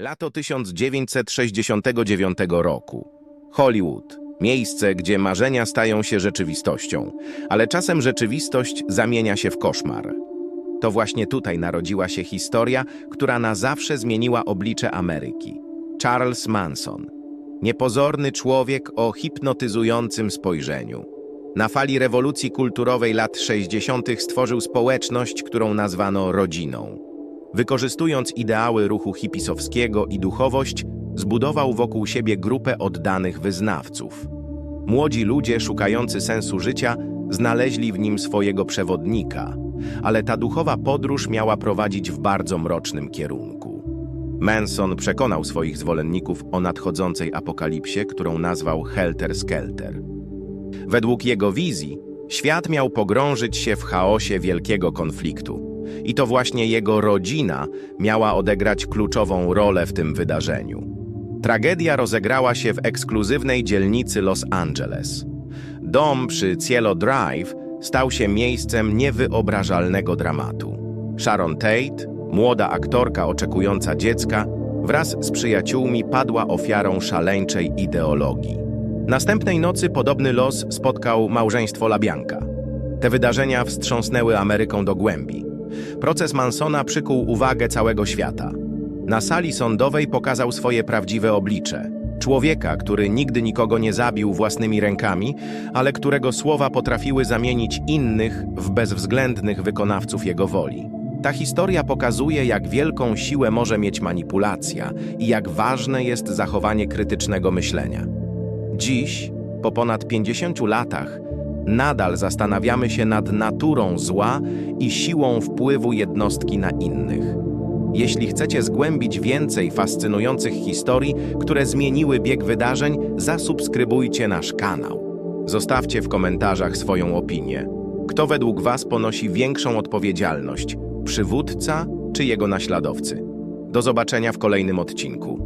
Lato 1969 roku. Hollywood. Miejsce, gdzie marzenia stają się rzeczywistością, ale czasem rzeczywistość zamienia się w koszmar. To właśnie tutaj narodziła się historia, która na zawsze zmieniła oblicze Ameryki. Charles Manson. Niepozorny człowiek o hipnotyzującym spojrzeniu. Na fali rewolucji kulturowej lat 60. stworzył społeczność, którą nazwano rodziną. Wykorzystując ideały ruchu hipisowskiego i duchowość, zbudował wokół siebie grupę oddanych wyznawców. Młodzi ludzie szukający sensu życia znaleźli w nim swojego przewodnika, ale ta duchowa podróż miała prowadzić w bardzo mrocznym kierunku. Manson przekonał swoich zwolenników o nadchodzącej apokalipsie, którą nazwał Helter Skelter. Według jego wizji, świat miał pogrążyć się w chaosie wielkiego konfliktu. I to właśnie jego rodzina miała odegrać kluczową rolę w tym wydarzeniu. Tragedia rozegrała się w ekskluzywnej dzielnicy Los Angeles. Dom przy Cielo Drive stał się miejscem niewyobrażalnego dramatu. Sharon Tate, młoda aktorka oczekująca dziecka, wraz z przyjaciółmi padła ofiarą szaleńczej ideologii. Następnej nocy podobny los spotkał małżeństwo Labianka. Te wydarzenia wstrząsnęły Ameryką do głębi. Proces Mansona przykuł uwagę całego świata. Na sali sądowej pokazał swoje prawdziwe oblicze. Człowieka, który nigdy nikogo nie zabił własnymi rękami, ale którego słowa potrafiły zamienić innych w bezwzględnych wykonawców jego woli. Ta historia pokazuje, jak wielką siłę może mieć manipulacja i jak ważne jest zachowanie krytycznego myślenia. Dziś, po ponad 50 latach, nadal zastanawiamy się nad naturą zła i siłą wpływu jednostki na innych. Jeśli chcecie zgłębić więcej fascynujących historii, które zmieniły bieg wydarzeń, zasubskrybujcie nasz kanał. Zostawcie w komentarzach swoją opinię. Kto według Was ponosi większą odpowiedzialność? Przywódca czy jego naśladowcy? Do zobaczenia w kolejnym odcinku.